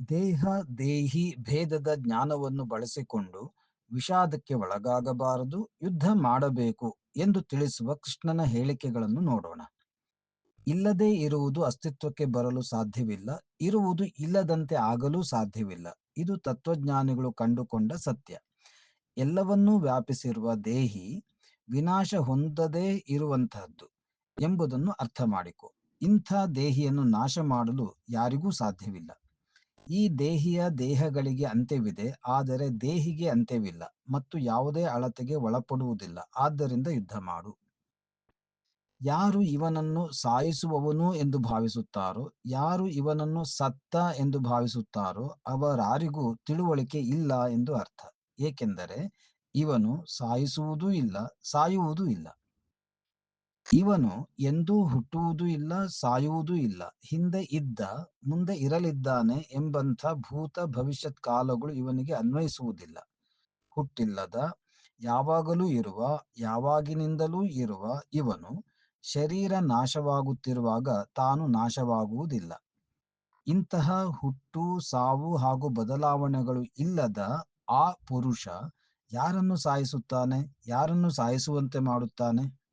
ದೇಹ, ದೇಹಿ ಭೇದದ ಜ್ಞಾನವನ್ನು ಬಳಸಿಕೊಂಡು ವಿಷಾದಕ್ಕೆ ಒಳಗಾಗಬಾರದು, ಯುದ್ಧ ಮಾಡಬೇಕು ಎಂದು ತಿಳಿಸುವ ಕೃಷ್ಣನ ಹೇಳಿಕೆಗಳನ್ನು ನೋಡೋಣ. ಇಲ್ಲದೇ ಇರುವುದು ಅಸ್ತಿತ್ವಕ್ಕೆ ಬರಲು ಸಾಧ್ಯವಿಲ್ಲ, ಇರುವುದು ಇಲ್ಲದಂತೆ ಆಗಲೂ ಸಾಧ್ಯವಿಲ್ಲ. ಇದು ತತ್ವಜ್ಞಾನಿಗಳು ಕಂಡುಕೊಂಡ ಸತ್ಯ. ಎಲ್ಲವನ್ನೂ ವ್ಯಾಪಿಸಿರುವ ದೇಹಿ ವಿನಾಶ ಹೊಂದದೇ ಇರುವಂತಹದ್ದು ಎಂಬುದನ್ನು ಅರ್ಥ ಮಾಡಿಕೊ. ಇಂಥ ದೇಹಿಯನ್ನು ನಾಶ ಮಾಡಲು ಯಾರಿಗೂ ಸಾಧ್ಯವಿಲ್ಲ. ಈ ದೇಹಿಯ ದೇಹಗಳಿಗೆ ಅಂತ್ಯವಿದೆ, ಆದರೆ ದೇಹಿಗೆ ಅಂತ್ಯವಿಲ್ಲ ಮತ್ತು ಯಾವುದೇ ಅಳತೆಗೆ ಒಳಪಡುವುದಿಲ್ಲ, ಆದ್ದರಿಂದ ಯುದ್ಧ ಮಾಡು. ಯಾರು ಇವನನ್ನು ಸಾಯಿಸುವವನು ಎಂದು ಭಾವಿಸುತ್ತಾರೋ, ಯಾರು ಇವನನ್ನು ಸತ್ತ ಎಂದು ಭಾವಿಸುತ್ತಾರೋ, ಅವರಾರಿಗೂ ತಿಳುವಳಿಕೆ ಇಲ್ಲ ಎಂದು ಅರ್ಥ. ಏಕೆಂದರೆ ಇವನು ಸಾಯಿಸುವುದೂ ಇಲ್ಲ, ಸಾಯುವುದೂ ಇಲ್ಲ. ಇವನು ಎಂದೂ ಹುಟ್ಟುವುದೂ ಇಲ್ಲ, ಸಾಯುವುದೂ ಇಲ್ಲ. ಹಿಂದೆ ಇದ್ದ, ಮುಂದೆ ಇರಲಿದ್ದಾನೆ ಎಂಬಂಥ ಭೂತ ಭವಿಷ್ಯತ್ ಕಾಲಗಳು ಇವನಿಗೆ ಅನ್ವಯಿಸುವುದಿಲ್ಲ. ಹುಟ್ಟಿಲ್ಲದ, ಯಾವಾಗಲೂ ಇರುವ, ಯಾವಾಗಿನಿಂದಲೂ ಇರುವ ಇವನು ಶರೀರ ನಾಶವಾಗುತ್ತಿರುವಾಗ ತಾನು ನಾಶವಾಗುವುದಿಲ್ಲ. ಇಂತಹ ಹುಟ್ಟು, ಸಾವು ಹಾಗೂ ಬದಲಾವಣೆಗಳು ಇಲ್ಲದ ಆ ಪುರುಷ ಯಾರನ್ನು ಸಾಯಿಸುತ್ತಾನೆ? ಯಾರನ್ನು ಸಾಯಿಸುವಂತೆ ಮಾಡುತ್ತಾನೆ?